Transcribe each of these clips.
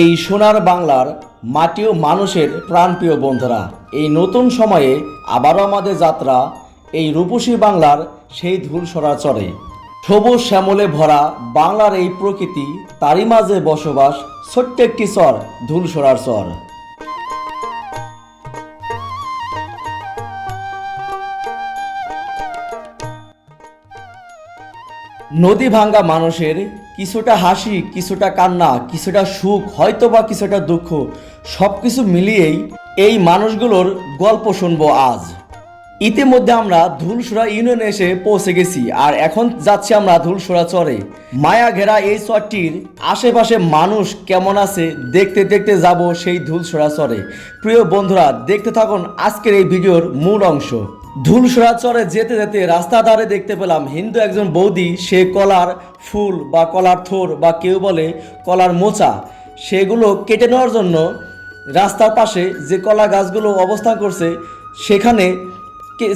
এই সোনার বাংলার মাটি ও মানুষের প্রাণপ্রিয় বন্ধুরা, এই নতুন সময়ে আবারও আমাদের যাত্রা এই রূপসী বাংলার সেই ধূলসরা চরে সবুজ শ্যামলে ভরা বাংলার এই প্রকৃতি, তারই মাঝে বসবাস ছোট্ট একটি চর ধূলসরার চর নদী ভাঙ্গা মানুষের কিছুটা হাসি, কিছুটা কান্না, কিছুটা সুখ হয়তো বা কিছুটা দুঃখ সব কিছু মিলিয়েই এই মানুষগুলোর গল্প শুনব আজ। ইতিমধ্যে আমরা ধুলসুরা ইউনিয়নে এসে পৌঁছে গেছি, আর এখন যাচ্ছি আমরা ধুলসুরা চরে। মায়া ঘেরা এই চরটির আশেপাশে মানুষ কেমন আছে দেখতে দেখতে যাব সেই ধুলসুরা চরে। প্রিয় বন্ধুরা, দেখতে থাকুন আজকের এই ভিডিওর মূল অংশ। ধুলসরা চরে যেতে যেতে রাস্তা ধারে দেখতে পেলাম হিন্দু একজন বৌদি, সে কলার ফুল বা কলার থোর বা কেউ বলে কলার মোচা। সেগুলো কেটে নেওয়ার জন্য রাস্তার পাশে যে কলা গাছগুলো অবস্থান করছে, সেখানে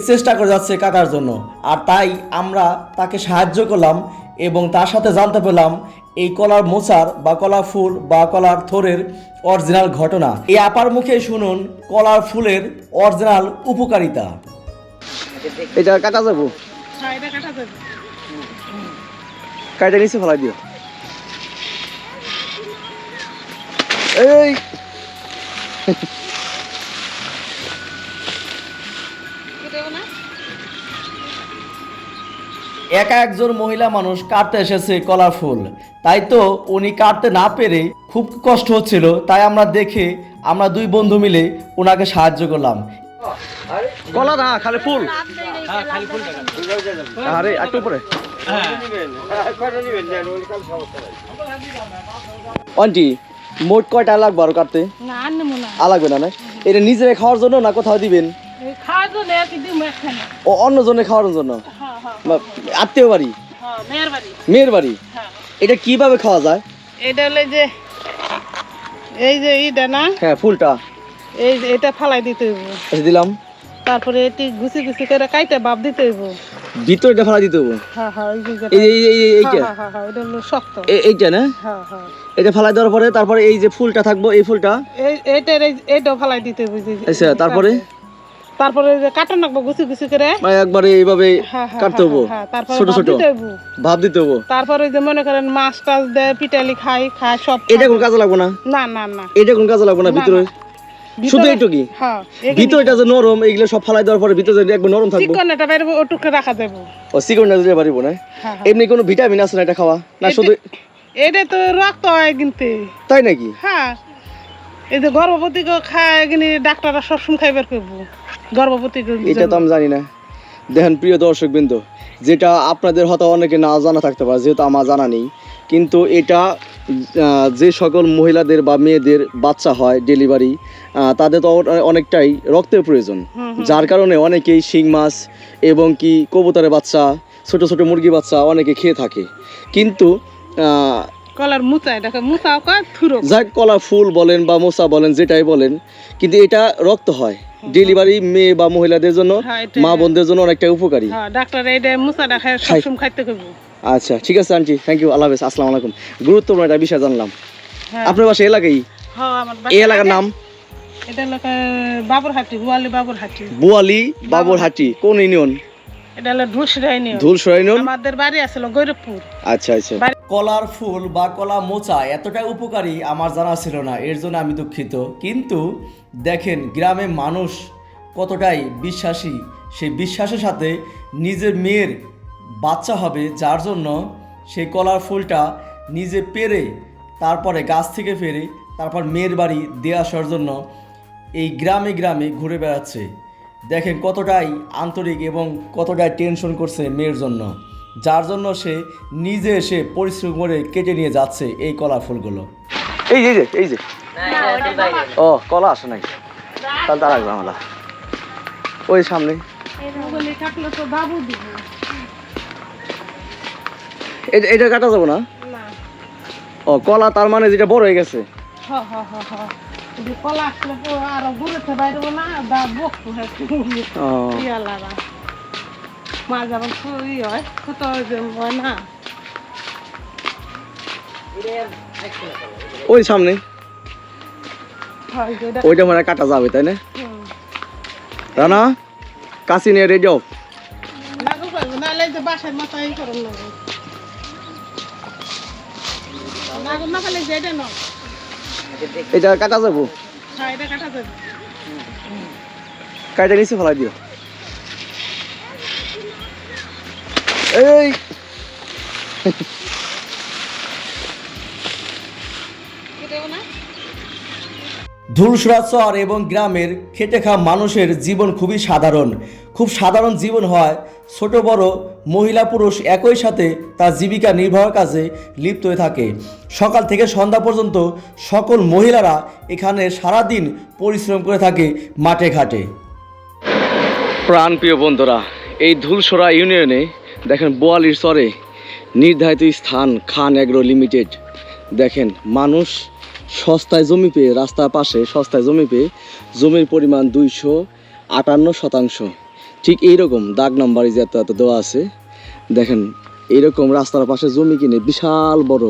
চেষ্টা করে যাচ্ছে কাটার জন্য। আর তাই আমরা তাকে সাহায্য করলাম এবং তার সাথে জানতে পেলাম এই কলার মোচার বা কলা ফুল বা কলার থোরের অরিজিনাল ঘটনা। এই আপার মুখে শুনুন কলার ফুলের অরিজিনাল উপকারিতা। এটা কাটা যাব? হ্যাঁ কাটা নিচে ফেলাই দিও। এই! একা একজন মহিলা মানুষ কাটতে এসেছে কলার ফুল। তাই তো উনি কাটতে না পেরে খুব কষ্ট হচ্ছিল। তাই আমরা দেখে আমরা দুই বন্ধু মিলে ওনাকে সাহায্য করলাম। কলা না খালি ফুল। আরে একটু পরে আন্টি মোট কয়টা লাগবে আরও কাটতে? না আর লাগবে না। এটা নিজেরা খাওয়ার জন্য না কোথাও দিবেন? ও অন্য জনে খাওয়ার জন্য? হ্যাঁ হ্যাঁ আত্মীয় বাড়ি? হ্যাঁ মেয়ের বাড়ি। হ্যাঁ। এটা কীভাবে খাওয়া যায়? এটা হলে যে এই যে এইটা না? হ্যাঁ ফুলটা। এই এটা ফালাই দিতে হইব। আচ্ছা দিলাম। তারপরে এটি গুছি গুছি করে কাইতে বাপ দিতে হইব। ভিতরটা ফেলা দিতে হবে হ্যাঁ হ্যাঁ এই যে এই এই এই- এই- এইটা? হ্যাঁ হ্যাঁ হ্যাঁ এটা হলো শক্ত। এইটা না? হ্যাঁ হ্যাঁ। এটা ফেলাই দেওয়ার পরে তারপরে এই যে ফুলটা থাকব এই ফুলটা? এই ফালাই দিতে হইব আচ্ছা তারপরে? তারপরে যে কাটা নাকবো গুছি গুছি করে। মানে একবারে এইভাবে হ্যাঁ হ্যাঁ কাটতে হব ছোট ছোট। ভাব দিতে হব তারপরে যে মনে করেন মাছ টাছ দেয় পিটালি খাই খায় সব এটা কোন কাজে লাগবে না? না না না। এটা কোন কাজে লাগবে না। ভিতরে। শুধু হ্যাঁ ভিতরটা যে নরম এইগুলো সব ফালাই দেওয়ার পরে ভিতরে একবার নরম থাকব চিকন এটা বাইরে ওটুকু রাখা যাব। ও দিতে পারিব না? হ্যাঁ হ্যাঁ। এমনি কোনো ভিটামিন আছে না এটা খাওয়া? না শুধু এটা তো রক্ত হয় কিন্তু। তাই নাকি? হ্যাঁ। এই যে গর্ভবতী খায় ডাক্তাররা সবসময় খাইবার করব গর্ভবতী এটা তো আমি জানি না। দেখেন প্রিয় দর্শক বিন্দু যেটা আপনাদের হয়তো অনেকে না জানা থাকতে পারে যেহেতু আমার জানা নেই কিন্তু এটা যে সকল মহিলাদের বা মেয়েদের বাচ্চা হয় ডেলিভারি তাদের তো অনেকটাই রক্তের প্রয়োজন। যার কারণে অনেকেই শিং মাছ এবং কি কবুতরের বাচ্চা ছোট ছোট মুরগি বাচ্চা অনেকে খেয়ে থাকে। কিন্তু কলার থুরো যাক কলা ফুল বলেন বা মোসা বলেন যেটাই বলেন কিন্তু এটা রক্ত হয়। ডেলিভারি মেয়ে বা মহিলাদের জন্য হ্যাঁ, মা বোনদের জন্য অনেকটা উপকারী। হ্যাঁ ডাক্তার খাইতে আচ্ছা ঠিক আছে আন্টি। থ্যাংক ইউ আল্লাহ হাফেজ। আসসালামু আলাইকুম। গুরুত্বপূর্ণ একটা বিষয় জানলাম। হ্যাঁ। আপনার বাসা এলাকায়? হ্যাঁ আমার এই এলাকার নাম? এটা হলো বাবুরহাটি হুয়ালি বাবুরহাটি। বুয়ালি বাবরহাটি কোন ইউনিয়ন? এটা হলো ঢুসরাই নিয়ম ধুলসরা ইউনিয়ন? আমাদের বাড়ি আছিল গৈরবপুর। আচ্ছা আচ্ছা। কলার ফুল বা কলা মোচা এতটাই উপকারী আমার জানা ছিল না এর জন্য আমি দুঃখিত। কিন্তু দেখেন গ্রামে মানুষ কতটাই বিশ্বাসী সেই বিশ্বাসের সাথে নিজের মেয়ের বাচ্চা হবে যার জন্য সেই কলার ফুলটা নিজে পেরে তারপরে গাছ থেকে পেরে তারপর মেয়ের বাড়ি দিয়ে আসার জন্য এই গ্রামে গ্রামে ঘুরে বেড়াচ্ছে। দেখেন কতটাই আন্তরিক এবং কতটাই টেনশন করছে মেয়ের জন্য যার জন্য সে নিজে এসে পরিশ্রম করে কেটে নিয়ে যাচ্ছে এই কলা ফুলগুলো। এই যে এই যে ও কলা আসে নাই তাহলে তার ওই সামনে। থাকলে তো বাবু এটা কাটা যাব না? ও কলা তার মানে যেটা বড় হয়ে গেছে। হ হ হ হ। যদি কলা আসলে আরও ঘুরেতে বাইরে না বা বকু ইয়া লাগা মা যেমন ই হয় কত হয় না। ওই সামনে। ওইটা। মানে কাটা যাবে তাই না। রানা কাশি নিয়ে রেডি না বাসার মাথায় করুন এটা কাটা যাব? হ্যাঁ কাটা নিচে ফেলাই দিও। এই! না চর এবং গ্রামের খেটে খাওয়া মানুষের জীবন খুবই সাধারণ। খুব সাধারণ জীবন হয় ছোট বড় মহিলা পুরুষ একই সাথে তার জীবিকা নির্বাহ কাজে লিপ্ত হয়ে থাকে। সকাল থেকে সন্ধ্যা পর্যন্ত সকল মহিলারা এখানে সারাদিন পরিশ্রম করে থাকে মাঠে ঘাটে। প্রাণপ্রিয় বন্ধুরা, এই ধুলসরা ইউনিয়নে দেখেন বোয়ালির চরে নির্ধারিত স্থান খান অ্যাগ্রো লিমিটেড। দেখেন মানুষ সস্তায় জমি পেয়ে রাস্তার পাশে সস্তায় জমি পেয়ে জমির পরিমাণ দুইশো আটান্ন শতাংশ। ঠিক এইরকম দাগ নাম্বার যে এত এত দেওয়া আছে, দেখেন, এইরকম রাস্তার পাশে জমি কিনে বিশাল বড়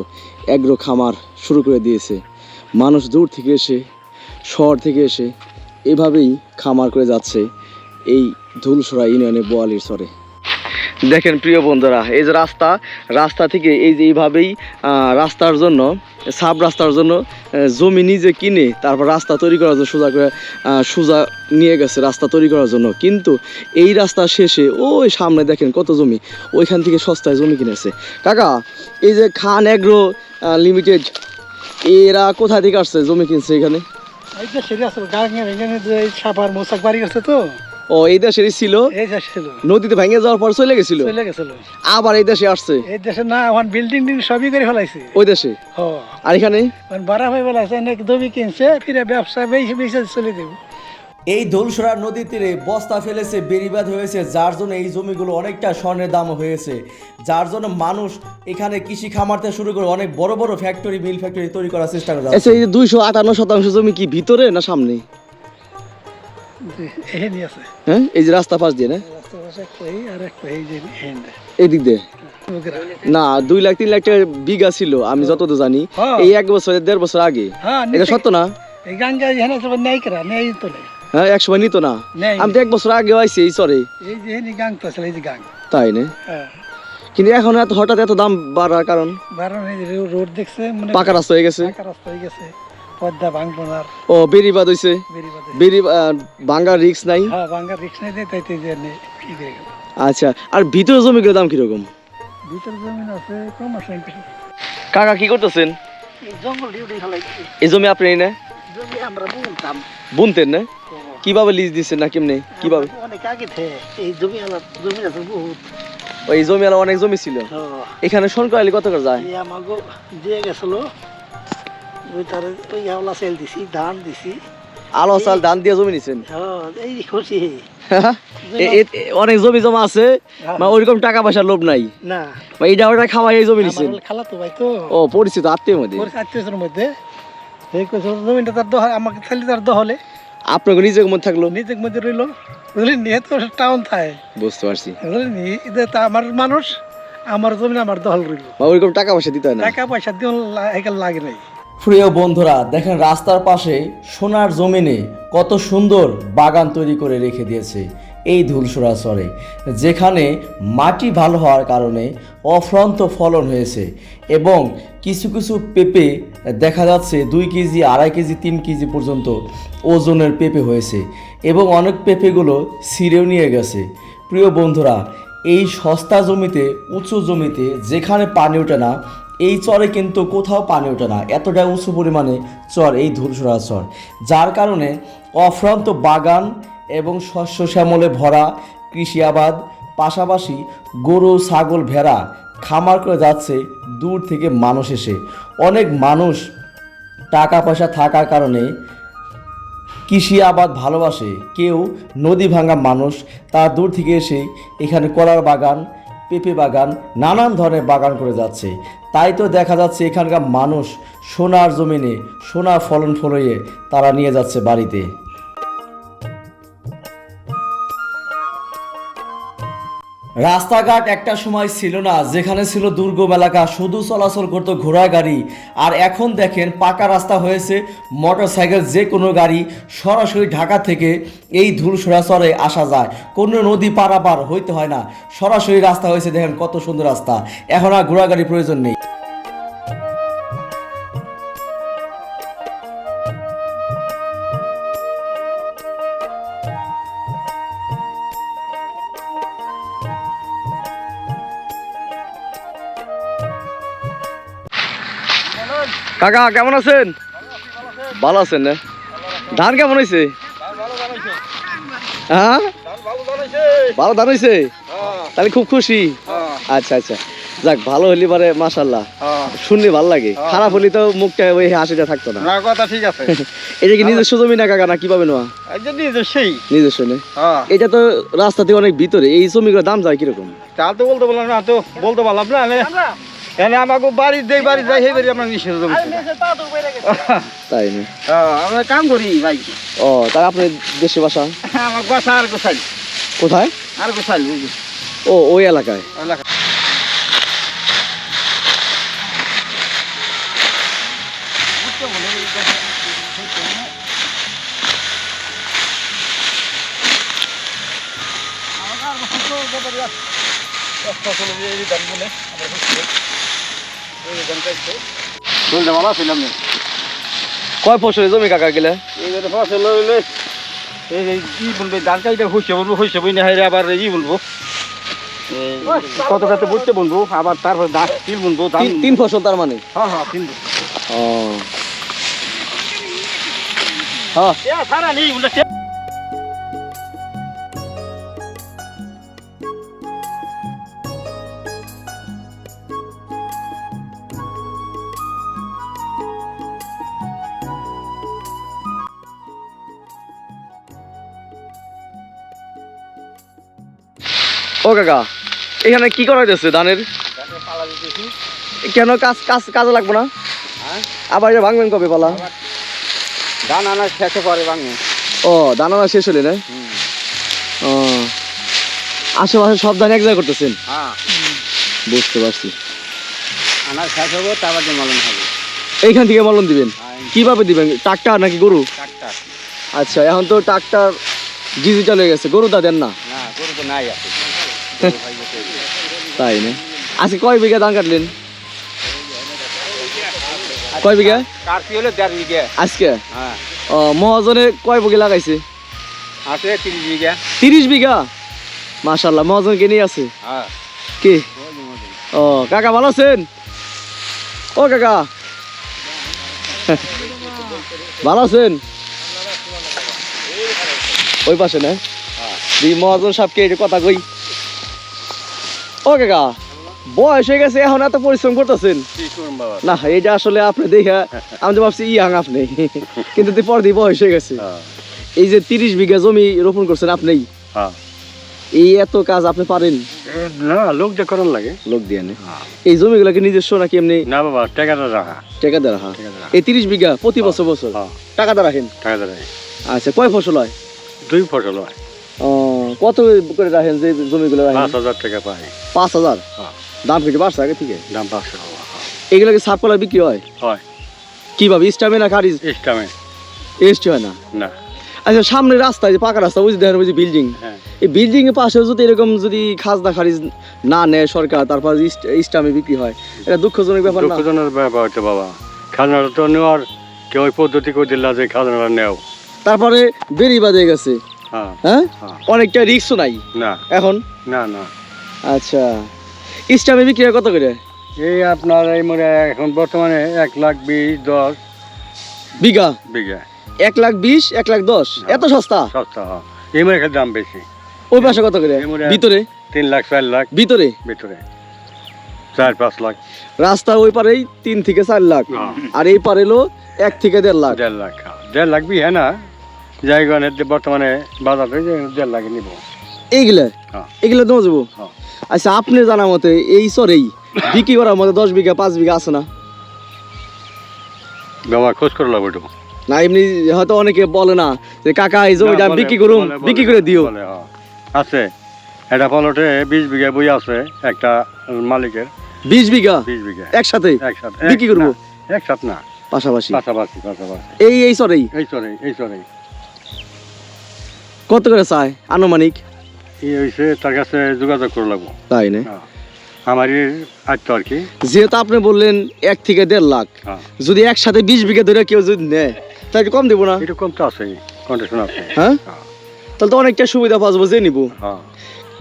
অ্যাগ্রো খামার শুরু করে দিয়েছে। মানুষ দূর থেকে এসে, শহর থেকে এসে এভাবেই খামার করে যাচ্ছে এই ধুলসরা ইউনিয়নে বোয়ালির সরে দেখেন প্রিয় বন্ধুরা, এই যে রাস্তা রাস্তা থেকে এই যে এইভাবেই রাস্তার জন্য সাব রাস্তার জন্য জমি নিজে কিনে, তারপর রাস্তা তৈরি করার জন্য সোজা করে সোজা নিয়ে গেছে রাস্তা তৈরি করার জন্য। কিন্তু এই রাস্তা শেষে, ওই সামনে দেখেন কত জমি, ওইখান থেকে সস্তায় জমি কিনেছে। কাকা, এই যে খান অ্যাগ্রো লিমিটেড এরা কোথা থেকে আসছে জমি কিনছে এখানে? সাপার মোসাক বাড়ি গেছে তো ও এই দেশেরই ছিল? এই দেশ ছিল। নদীতে ভেঙে যাওয়ার পর চলে গেছিল? চলে গেছিল। আবার এই দেশে আসছে? এই দেশে না এখন বিল্ডিং টিং সবই করে ফেলাইছে। ওই দেশে? আর এখানে? বাড়া হয়ে ফেলাইছে নাকি জমি কিনছে ফিরে ব্যবসা বেশি বেশি চলে দেব এই দোলসরা নদীর তীরে বস্তা ফেলেছে বেরিবাদ হয়েছে যার জন্য এই জমিগুলো অনেকটা স্বর্ণের দাম হয়েছে। যার জন্য মানুষ এখানে কৃষি খামারতে শুরু করে অনেক বড় বড় ফ্যাক্টরি মিল ফ্যাক্টরি তৈরি করার চেষ্টা করে আচ্ছা এই দুইশো আটান্ন শতাংশ জমি কি ভিতরে না সামনে? হ্যাঁ? এই যে রাস্তা পাশ দিয়ে না? এই দিক দিয়ে? না দুই লাখ তিন লাখ টাকা বিঘা ছিল আমি যতদূর জানি। হ্যাঁ। এই এক বছর দেড় বছর আগে। হ্যাঁ এটা সত্য না? হ্যাঁ এক সময় নিত না। আমি তো এক বছর আগে আইছি এই গাং তাই না? হ্যাঁ। কিন্তু এখন এত হঠাৎ এত দাম বাড়ার কারণ? রোড দেখছে পাকা রাস্তা হয়ে গেছে। পাকা রাস্তা হয়ে গেছে। পদ্মা ভাঙবোনার। ও বেরিবাদ হইছে? বেরিবাদে রিক্স নাই? হ্যাঁ রিক্স নেই দেয় তাইতে যে নে ই করে গেল। আচ্ছা আর ভিতরে জমিগুলোর দাম কীরকম? ভিতর জমিন আছে কম আছে কাকা কি করতেছেন? এই জঙ্গল ডিউটি ফেলাইছি। এই জমি আপনি না জমি বুনতেন না? কীভাবে লিজ দিচ্ছেন না কেমনে? কীভাবে? অনেক আগে এই জমি জমি আছে বহুত। ওই জমি আলা অনেক জমি ছিল? হ্যাঁ, এখানে সরকারি কত করে যায়? আমাকে দিয়ে গেছিল ওই তার ওই হাওলা সেল দিছি ধান দিছি। আলো চাল ধান দিয়ে জমি নিছেন? হ্যাঁ এই খুশি অনেক জমি জমা আছে বা ওইরকম টাকা পয়সার লোভ নাই। না। বা এইটা ওটা খাওয়াই এই জমি নিছেন। হলো খালা তো ভাই তো। ও পরিচিত আত্মীয় মধ্যে। মধ্যে। এই জমিটা তার দহলে আমাকে খালি তার দহলে। আপনাকে নিজের মধ্যে থাকল? নিজের মধ্যে রইল। বুঝলেন নিয়ে তো টাউন থাকে বুঝতে পারছি। বুঝলেন এটা তো আমার মানুষ আমার জমি আমার দহল রইল। ওইরকম টাকা পয়সা দিতে হয় না। টাকা পয়সা দিয়ে লাগে নাই। প্রিয় বন্ধুরা, দেখেন রাস্তার পাশে সোনার জমিনে কত সুন্দর বাগান তৈরি করে রেখে দিয়েছে এই ধুলসুরা চরে, যেখানে মাটি ভালো হওয়ার কারণে অফ্রান্ত ফলন হয়েছে এবং কিছু কিছু পেঁপে দেখা যাচ্ছে দুই কেজি, আড়াই কেজি, তিন কেজি পর্যন্ত ওজনের পেঁপে হয়েছে এবং অনেক পেঁপেগুলো ছিঁড়েও নিয়ে গেছে। প্রিয় বন্ধুরা, এই সস্তা জমিতে, উঁচু জমিতে যেখানে পানি ওঠে না এই চরে কিন্তু কোথাও পানি ওঠে না, এতটা উঁচু পরিমাণে চর এই ধূলসরা চর। যার কারণে অফ্রান্ত বাগান এবং শস্য শ্যামলে ভরা কৃষি আবাদ, পাশাপাশি গরু, ছাগল, ভেড়া খামার করে যাচ্ছে দূর থেকে মানুষ এসে। অনেক মানুষ টাকা পয়সা থাকার কারণে কৃষি আবাদ ভালোবাসে। কেউ নদী ভাঙা মানুষ, তারা দূর থেকে এসে এখানে কলার বাগান পেঁপে বাগান, নানান ধরনের বাগান করে যাচ্ছে। তাই তো দেখা যাচ্ছে এখানকার মানুষ সোনার জমিনে সোনা ফলন ফলিয়ে তারা নিয়ে যাচ্ছে বাড়িতে। রাস্তাঘাট একটা সময় ছিল না, যেখানে ছিল দুর্গম এলাকা, শুধু চলাচল করতো ঘোড়া গাড়ি। আর এখন দেখেন পাকা রাস্তা হয়েছে মোটর সাইকেল যে কোনো গাড়ি সরাসরি ঢাকা থেকে এই ধুল সরাচরে আসা যায়। কোনো নদী পারাপার হইতে হয় না, সরাসরি রাস্তা হয়েছে, দেখেন কত সুন্দর রাস্তা। এখন আর ঘোড়া গাড়ি প্রয়োজন নেই। কাকা কেমন আছেন? ভালো আছেন না? ধান কেমন হয়েছে হ্যাঁ? ভালো ধান হয়েছে তাহলে খুব খুশি। আচ্ছা আচ্ছা। যাক ভালো হলি পারে মাসাল্লাহ শুনলে ভালো লাগে। খারাপ হলি তো মুখটা ওই হাসিটা থাকতো না। কথা ঠিক আছে। এটা কি নিজস্ব জমি না কাকা না কীভাবে নেওয়া? যে নিজস্ব নে? হ্যাঁ। এটা তো রাস্তাতে অনেক ভিতরে। এই জমিগুলোর দাম যায় কীরকম? তা তো বলতে বললাম না তো বলতে পারলাম না এনে আমাকে বাড়ি দেই বাড়ি যাই সেই বাড়ি আমরা নিষেধ জমি তাই না? হ্যাঁ আমরা কাম করি ভাই। ও তাই আপনার দেশে বাসা? আমার বাসা আর গোসাইল কোথায়? আর বুঝলি ও ওই এলাকায়? এলাকা বলতে ভালো ছিলাম না কয় ফসলের জমি কাকা গেলে? এই ফসল হইলে এই এই কি বলবে ধান কাইটা হইছে বলব হইছে বই না আবার ই বলব এই কত কত বুঝতে বলব আবার তারপর ধান তিল বলব তিন- তিন ফসল তার মানে? হ্যাঁ হ্যাঁ তিন ও। হ্যাঁ। সারা নেই ও কাকা এখানে কি করা যাচ্ছে ধানের? কেন কাজ কাজ কাজে লাগবে না? আবার এটা ভাঙবেন কবে পালা? ধান আনা শেষে পরে ভাঙে ও ধান আনা শেষ হলে না? ও আশেপাশে সব ধান এক জায়গায় করতেছেন? হ্যাঁ। বুঝতে পারছি। আনা শেষ হব তারপর যে মলন হবে। এইখান থেকে মলন দিবেন? কীভাবে দিবেন? ট্রাক্টর নাকি গরু? ট্রাক্টর। আচ্ছা এখন তো ট্রাক্টর ডিজিটাল হয়ে গেছে। গরু দা দেন না? না গরু তো নাই আছে তাই না? আজকে কয় বিঘা ধান কাটলেন? কয় বিঘা? কার্পি হলে দেড় বিঘে। আজকে? হ্যাঁ। ও মহাজনে কয় বগি লাগাইছে? আছে তিরিশ বিঘে। তিরিশ বিঘা? মাশাল্লাহ মহাজনকে নিয়ে আছে? হ্যাঁ। কি? ও কাকা ভালো আছেন? ও কাকা। ভালো আছেন? ওই পাশে না? দি মহাজন সাহেবকে একটু কথা কই। ও কাকা বয়স হয়ে গেছে এখন এত পরিশ্রম করতেছেন। কি না এটা আসলে আপনি দেখা আমি তো ভাবছি ইয়াং আপনি কিন্তু পর দিয়ে বয়স হয়ে গেছে। হ্যাঁ। এই যে তিরিশ বিঘা জমি রোপণ করছেন আপনি হ্যাঁ। এই এত কাজ আপনি পারেন? না লোক যে করার লাগে। লোক দিয়ে নে। এই জমিগুলোকে নিজস্ব নাকি এমনি? না বাবা টাকা রাখা। টাকা রাখা। এই তিরিশ বিঘা প্রতি বছর বছর? হ্যাঁ। টাকা রাখেন? টাকা রাখা। আচ্ছা কয় ফসল হয়? দুই ফসল হয়। ও, কত করে রাখেন যে জমিগুলো রাখেন? পাঁচ হাজার টাকা পাই। পাঁচ হাজার? হ্যাঁ। দাম কিছু বাড়ছে আগে থেকে? দাম পাঁচশো এগুলো কি সাপ কলা বিক্রি হয়? হয়। কীভাবে? স্টামে না এসটি হয় না? না। আচ্ছা সামনে রাস্তা যে পাকা রাস্তা বুঝতে দেখেন যে বিল্ডিং হ্যাঁ। এই বিল্ডিং এর পাশে যদি এরকম যদি খাজনা খারিজ না নেয় সরকার তারপর স্টামে বিক্রি হয় এটা দুঃখজনক ব্যাপার না? দুঃখজনের ব্যাপার হচ্ছে বাবা। খাজনাটা তো নেওয়ার কেউ পদ্ধতি করে দিলা যে খাজনাটা নেও। তারপরে বেরি বাজে গেছে। হ্যাঁ হ্যাঁ? হ্যাঁ। অনেকটা রিক্সও নাই? না। এখন? না না। আচ্ছা। স্টামে বিক্রি হয় কত করে? এই আপনার এই মনে এখন বর্তমানে এক লাখ বিশ দশ। বিঘা? বিঘা। এক লাখ বিশ এক লাখ দশ? এত সস্তা? সস্তা হয়। এই মনে দাম বেশি। ওই পাশে কত করে? ভিতরে? তিন লাখ চার লাখ। ভিতরে? ভিতরে। চার পাঁচ লাখ। রাস্তা ওই পারেই তিন থেকে চার লাখ। হ্যাঁ। আর এই পারে হলো এক থেকে দেড় লাখ। দেড় লাখ হ্যাঁ। দেড় লাখ বি হ্যাঁ না? জায়গা বর্তমানে বাজার থেকে দেড় লাখ নিব। এইগুলা? হ্যাঁ। এগুলা দেওয়া যাব? হ্যাঁ। আচ্ছা আপনি জানা মতে এই সরেই বিক্রি করার মতো দশ বিঘা পাঁচ বিঘা আছে না? বাবা খোঁজ করে লাগবে একটু না এমনি হয়তো অনেকে বলে না যে কাকা এই জমিটা বিক্রি বলে- বিক্রি করে দিও। হ্যাঁ। আছে। এটা ফলটে বিশ বিঘা বই আছে একটা মালিকের। বিশ বিঘা? বিশ বিঘা। একসাথে? একসাথে। বিক্রি করব? একসাথে না। পাশাপাশি? পাশাপাশি পাশাপাশি। এই এই সরেই এই চলে এই চলে কত করে চায় আনুমানিক? এই হয়েছে তার কাছে যোগাযোগ করে লাগবো। তাই না? হ্যাঁ। আমারই আত্ম আর কি। যেহেতু আপনি বললেন এক থেকে দেড় লাখ হ্যাঁ। যদি একসাথে বিশ বিঘা ধরে কেউ যদি নেয় একটু কম দেবো না? একটু কম তো আছে কন্ডিশন আছে। হ্যাঁ? হ্যাঁ। তাহলে তো অনেকটা সুবিধা পাওয়া যাব যে নিবো। হ্যাঁ।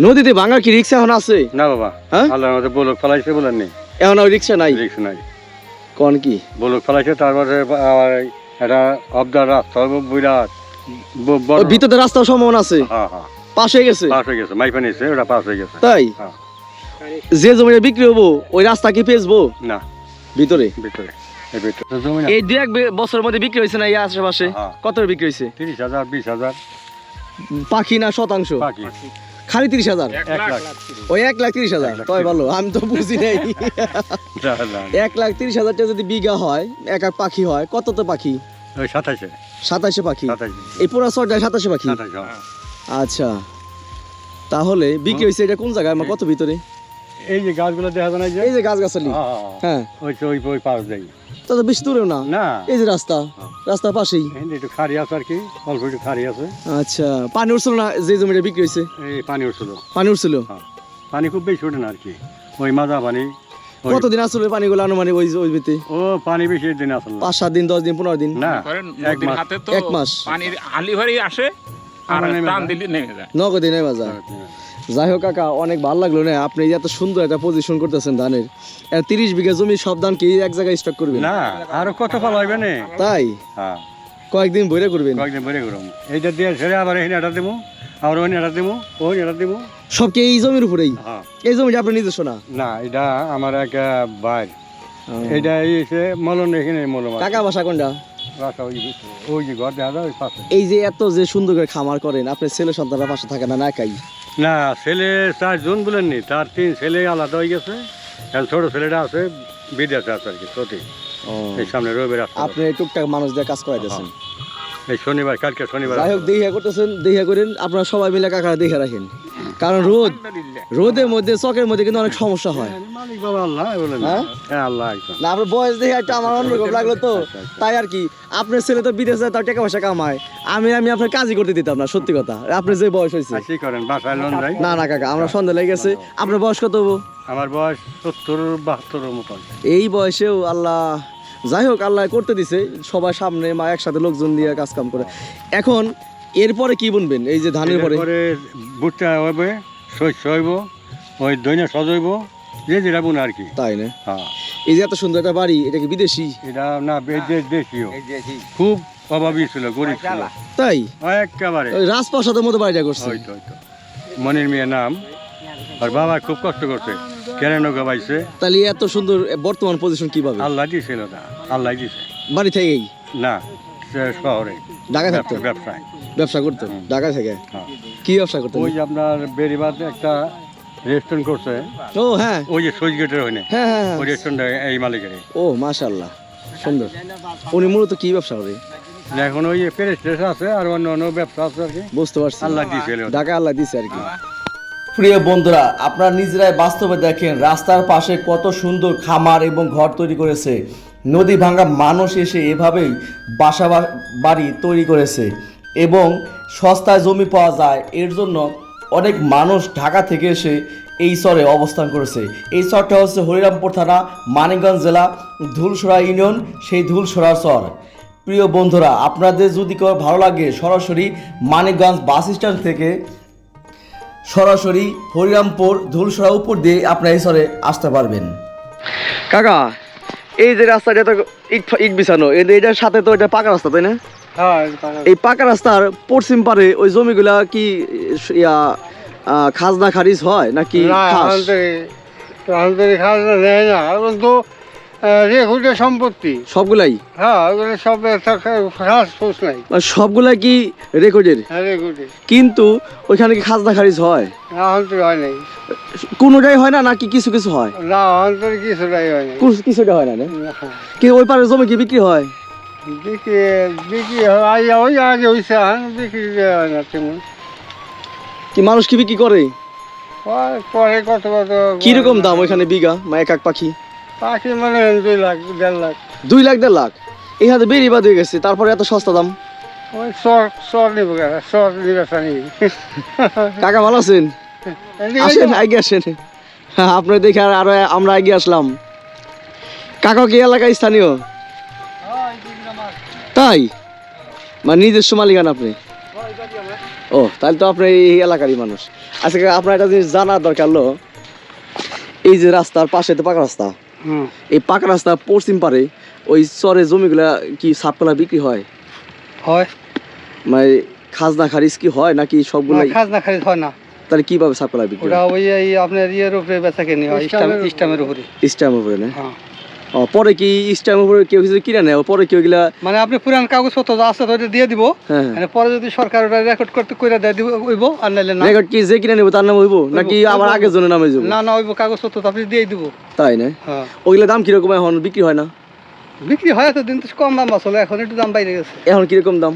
নদীতে ভাঙার কি রিক্সা এখন আছে? না বাবা। হ্যাঁ? আল্লাহর মধ্যে বলক ফেলাইছে বলেন নি। এখন আর রিক্সা নাই? রিক্স নাই। কোন কি? বলক ফেলাইছে তারপরে আবার এটা অবদার রাস্তা বিরাট। ভিতরে রাস্তার সম্ভাবনা আছে। হ্যাঁ হ্যাঁ। পাশ গেছে। হয়ে গেছে মাইফা নিয়েছে ওটা হয়ে গেছে। তাই? হ্যাঁ। যে জমিটা বিক্রি হব ওই রাস্তা কি পেঁচবো না। ভিতরে? ভিতরে। এই ভিতরে। তো জমি না এই দু এক বছরের মধ্যে বিক্রি হয়েছে না এই আশেপাশে। কত বিক্রি হয়েছে? তিরিশ হাজার বিশ হাজার। পাখি না শতাংশ? বাকি খালি তিরিশ হাজার? এক লাখ। ওই এক লাখ তিরিশ হাজার। তাই ভালো আমি তো বুঝি নাই। না, না, এক লাখ তিরিশ হাজারটা যদি বিঘা হয় এক এক পাখি হয় কত তো পাখি? ওই সাতাশে। সাতাশে পাখি? এই পুরো চরটায় সাতাশে পাখি? হ্যাঁ। আচ্ছা। তাহলে বিক্রি হয়েছে এটা কোন জায়গায়? আমার কত ভিতরে? এই যে গাছগুলো দেখা যায় না এই যে? গাছ গাছালি হ্যাঁ, হ্যাঁ, হ্যাঁ। হ্যাঁ। ওই ওই ওই পাশ দেয়। তা তো বেশি দূরেও না? না। এই যে রাস্তা। রাস্তার পাশেই। একটু খারি আছে আর কি অল্প একটু খারি আছে। আচ্ছা। পানি উঠছিল না যে জমিটা বিক্রি হয়েছে? এই পানি উঠছিল। পানি উঠছিল? পানি খুব বেশি ওঠে না আর কি। ওই মাজা পানি। কতদিন আসলে পানিগুলো আনুমানিক ওই ওই ভিতে ও পানি বেশি দিন আসল। পাঁচ সাত দিন দশ দিন পনেরো দিন? না এক মাস। হাতে তো এক মাস। পানির আলি ভারি আসে আর টান দিলে নেমে যায়। নগদে নেই বাজার যাই হোক কাকা অনেক ভালো লাগল না? আপনি এত সুন্দর একটা পজিশন করতেছেন ধানের। তিরিশ বিঘা জমি সব ধান কি এক জায়গায় স্টক করবেন? না আরও কত ফল হইবে না? তাই? হ্যাঁ। কয়েকদিন ভরে করবেন। কয়েকদিন বেড়ে গরম এইটা দিয়ে ছেড়ে আবার এখানে এটা দেবো আবার ওখানে এটা দেবো ওখানে এটা দেবো সব কি এই জমির উপরেই? হ্যাঁ। এই জমিটা আপনার নিজস্ব না? না এটা আমার এক ভাই এটা এই এসে মলন এখানে আছে। কাকা বাসা কোনটা? ওই যে- ঘর দেখা যায় এই যে এত যে সুন্দর করে খামার করেন আপনার ছেলে সন্তানরা পাশে থাকে না না একাই? না ছেলে চার জন বলেননি তার তিন ছেলে আলাদা হয়ে গেছে। ছোট ছেলেটা আছে বিদেশে আছে আর কি এই সামনে রবিবার আপনি টুকটাক মানুষ দিয়ে কাজ করাইতেছেন। এই শনিবার কালকে শনিবার যাই হোক দেখিয়া করতেছেন দেখিয়া করেন আপনারা সবাই মিলে কাকারা দেখে রাখেন। কারণ রোদ রোদের মধ্যে চকের মধ্যে কিন্তু অনেক সমস্যা হয়। মালিক বাবা আল্লাহ বলেন। হ্যাঁ? হ্যাঁ আল্লাহ না আপনার বয়স দেখে একটা আমার অন্যরকম লাগল তো। তাই আর কি আপনার ছেলে তো বিদেশে যায় তার টাকা পয়সা কামায়। আমি আমি আপনার কাজই করতে দিতাম না সত্যি কথা। আপনার যে বয়স হয়েছে। করেন বাসায় লোন যাই না না কাকা আমরা সন্ধ্যা লেগে গেছে। আপনার বয়স কত? আমার বয়স সত্তর বাহাত্তর মতন এই বয়সেও আল্লাহ যাই হোক আল্লাহ করতে দিছে। সবার সামনে মা একসাথে লোকজন দিয়ে কাজ কাম করে। এখন এরপরে কি বুনবেন? এই যে ধানের পরে? বুটটা হইবে শস্য হইব ওই দৈন্য সজইব যে যেটা বুন আর কি। তাই না? হ্যাঁ। এই যে এত সুন্দর একটা বাড়ি এটা কি বিদেশি? এটা না এই দেশ দেশীয়। খুব অভাবী ছিল গরিব ছিল। তাই? একেবারে। ওই রাজপ্রাসাদের মতো বাড়িটা করছে। হয়তো হয়তো মনির মেয়ের নাম। আর বাবা খুব কষ্ট করছে। কেন গাবাইছে তাহলে এত সুন্দর বর্তমান পজিশন কীভাবে? আল্লাহ দিয়েছিল না। আল্লাহ দিয়েছে বাড়ি থেকেই? না শহরে। ঢাকা থাকতো? ব্যবসা- ব্যবসায়। ব্যবসা করতো ঢাকা থেকে? হ্যাঁ। কি ব্যবসা করতো ওই যে আপনার বেরিবাদ একটা রেস্টুরেন্ট করছে। ও হ্যাঁ। ওই যে সুইচ গেটের ওখানে। হ্যাঁ হ্যাঁ হ্যাঁ। ওই রেস্টুরেন্ট এই মালিকের। ও মাশাল্লাহ সুন্দর। উনি মূলত কি ব্যবসা করে? এখন ওই প্রেস টেস আছে আর অন্য অন্য ব্যবসা আছে আর কি। বুঝতে পারছি। আল্লাহ দিয়েছিল ঢাকা আল্লাহ দিছে আর কি। প্রিয় বন্ধুরা আপনারা নিজেরাই বাস্তবে দেখেন রাস্তার পাশে কত সুন্দর খামার এবং ঘর তৈরি করেছে। নদী ভাঙা মানুষ এসে এভাবেই বাসা বা- বাড়ি তৈরি করেছে। এবং সস্তায় জমি পাওয়া যায়। এর জন্য অনেক মানুষ ঢাকা থেকে এসে এই চরে অবস্থান করেছে। এই চরটা হচ্ছে হরিরামপুর থানা, মানিকগঞ্জ জেলা, ধুলসরা ইউনিয়ন, সেই ধুলসরা চর প্রিয় বন্ধুরা, আপনাদের যদি কেউ ভালো লাগে সরাসরি মানিকগঞ্জ বাস স্ট্যান্ড থেকে সরাসরি হরিরামপুর, ধুলসরা উপর দিয়ে আপনার এই চরে আসতে পারবেন। কাকা, এই যে রাস্তাটা তো ইট ইট বিছানো এই এটার সাথে তো এটা পাকা রাস্তা, তাই না? এই পাকা রাস্তার পশ্চিম পারে ওই জমিগুলা কি ইয়া খাজনা খারিজ হয় নাকি খাজনা নেয় না কিন্তু সম্পত্তি। সবগুলাই? হ্যাঁ ওগুলো সব খাস ফুস নাই। সবগুলাই কি রেকর্ডের? হ্যাঁ কিন্তু ওইখানে কি খাজনা খারিজ হয়? হয় নাই। কোনোটাই হয় না নাকি কিছু কিছু হয়? না কিছুটাই হয় কিছুটা হয়? না। কি ওই পারে জমি কি বিক্রি হয়? বিক্রি বিক্রি হয় ওই আগে হয়েছে এখন বিক্রি হয় না তেমন। কি মানুষ কি বিক্রি করে? পরে কত কত কীরকম দাম ওইখানে বিঘা বা এক এক পাখি? পাখি মানে দুই লাখ দেড় লাখ। দুই লাখ দেড় লাখ? এই হাতে বেরিয়ে বাদ হয়ে গেছে তারপরে এত সস্তা দাম? ওই সর সর নিব সর নিবি কাকা ভালো আছেন? আসেন আগে আসেন। হ্যাঁ, আপনার দেখে আর আরও আমরা আগে আসলাম। কাকা কি এলাকায় স্থানীয়? তাই? মানে নিজস্ব মালিকানা আপনি? ও তাহলে তো আপনি এই এলাকারই মানুষ। আচ্ছা আপনার একটা জিনিস জানার দরকার হলো এই যে রাস্তার পাশে তো পাকা রাস্তা। এই পাকা রাস্তা পশ্চিম পারে ওই চরে জমিগুলা কি সাপকলা বিক্রি হয়? হয়। মানে খাজনা খারিজ কি হয় নাকি সবগুলাই? খাজনা খারিজ হয় না। তাহলে কীভাবে সাপকলা বিক্রি ওটা ওই আপনার ইয়ের উপরে বেচা কিনি হয় ইস্টাম- ইস্টামের উপরে। স্ট্যাম্প উপরে না? হ্যাঁ। পরে কি স্ট্যাম্প উপরে কেউ কিছু কিনে নেয়? পরে কেউ গিলা মানে আপনি পুরান কাগজপত্র যা আছে তো ওটা দিয়ে দিব। হ্যাঁ। মানে পরে যদি সরকার ওটা রেকর্ড করতে কইরা দেয় দিব হইব আর নাইলে না। রেকর্ড কি যে কিনে নেব তার নাম হইব? নাকি আবার আগের জনের নামে যাব না না হইব কাগজপত্র তো আপনি দিয়ে দিব। তাই না? হ্যাঁ। ওইগুলা দাম কীরকম এখন? বিক্রি হয় না? বিক্রি হয় তো দিন তো কম দাম আসলে এখন একটু দাম বাইরে গেছে। এখন কীরকম দাম?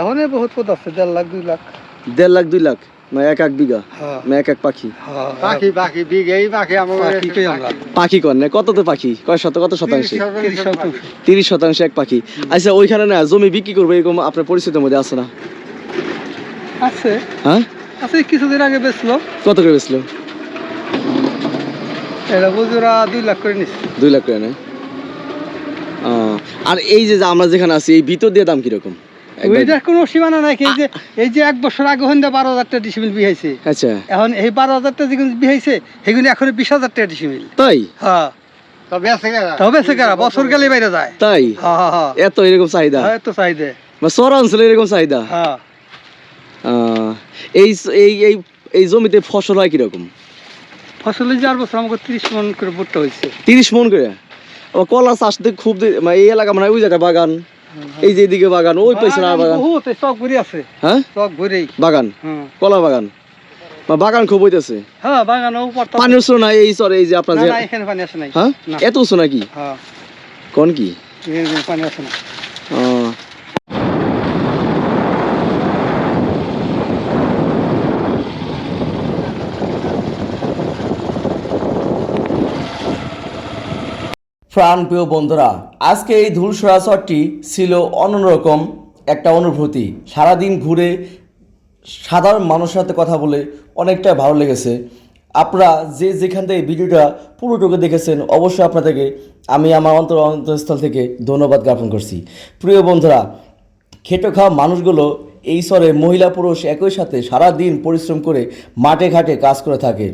এখন বহুত পদ আছে দেড় লাখ দুই লাখ। দেড় লাখ দুই লাখ? না এক এক বিঘা। হ্যাঁ। না এক এক পাখি। পাখি পাখি বিঘে পাখি আমরা পাখি কর না কত তো পাখি কয়? শত কত শতাংশে? তিরিশ শতাংশ। এক পাখি। আচ্ছা ওইখানে না জমি বিক্রি করব এরকম আপনার পরিস্থিতির মধ্যে আছে না? আছে। হ্যাঁ? আছে কিছুদিন আগে বেচলো। কত করে বেচলো? এটা বুঝুরা দুই লাখ করে নিচ্ছে। দুই লাখ করে আর এই যে যে আমরা যেখানে আছি এই ভিতর দিয়ে দাম কীরকম? ওইটার কোনো সীমানা নাই এই যে এই যে এক বছর আগে হইন্দা বারো হাজার টাকা ডিসিমিল বিহাইছে আচ্ছা। এখন এই বারো হাজার টাকা যেগুলো বিহাইছে সেগুলো এখন বিশ হাজার টাকা ডিসিমিল তাই? হ্যাঁ। তবে বছর গেলে বাইরে যায়। তাই? হ্যাঁ হ্যাঁ হ্যাঁ। এত এরকম চাহিদা? হ্যাঁ চাহিদা। শহর অঞ্চলে এরকম চাহিদা? হ্যাঁ। এই এই এই এই জমিতে ফসল হয় কীরকম? ফসলের চার বছর আমাকে ত্রিশ মন করে ভুট্টা হয়েছে তিরিশ মন করে? কলা চাষ খুব মানে এই এলাকা মানে ওই জায়গায় বাগান। এই যে এদিকে বাগান ওই পেছনে আর বাগান চক ভরে আছে। হ্যাঁ? চক ভরেই বাগান? কলা বাগান? বাগান খুব হইতেছে? হ্যাঁ বাগান পানি উৎস না এই সরে এই যে আপনার না যে না এখানে পানি আসে নাই। হ্যাঁ? এত উৎস নাকি? হ্যাঁ। কোন কি? পানি আসে না প্রাণ প্রিয় বন্ধুরা, আজকে এই ধুলসরা চরটি ছিল অন্যরকম একটা অনুভূতি। সারাদিন ঘুরে সাধারণ মানুষের সাথে কথা বলে অনেকটা ভালো লেগেছে। আপনারা যে যেখান থেকে ভিডিওটা পুরোটুকু দেখেছেন, অবশ্যই আপনাদেরকে আমি আমার অন্তর অন্তঃস্থল থেকে ধন্যবাদ জ্ঞাপন করছি। প্রিয় বন্ধুরা, খেটে খাওয়া মানুষগুলো এই স্তরে মহিলা পুরুষ একই সাথে সারা দিন পরিশ্রম করে মাঠে ঘাটে কাজ করে থাকে।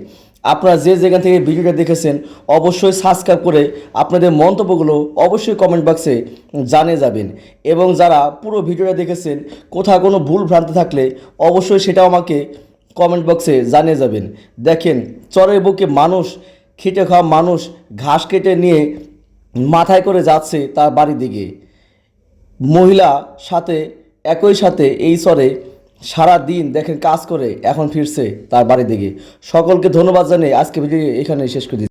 আপনারা যে যেখান থেকে ভিডিওটা দেখেছেন, অবশ্যই সাবস্ক্রাইব করে আপনাদের মন্তব্যগুলো অবশ্যই কমেন্ট বক্সে জানিয়ে যাবেন। এবং যারা পুরো ভিডিওটা দেখেছেন, কোথাও কোনো ভুল ভ্রান্তি থাকলে অবশ্যই সেটাও আমাকে কমেন্ট বক্সে জানিয়ে যাবেন। দেখেন, চরের বুকে মানুষ, খেটে খাওয়া মানুষ, ঘাস কেটে নিয়ে মাথায় করে যাচ্ছে তার বাড়ির দিকে। মহিলা সাথে, একই সাথে এই স্বরে সারা দিন দেখেন কাজ করে, এখন ফিরছে তার বাড়ি দিকে সকলকে ধন্যবাদ জানিয়ে আজকে ভিডিও এখানে শেষ করে।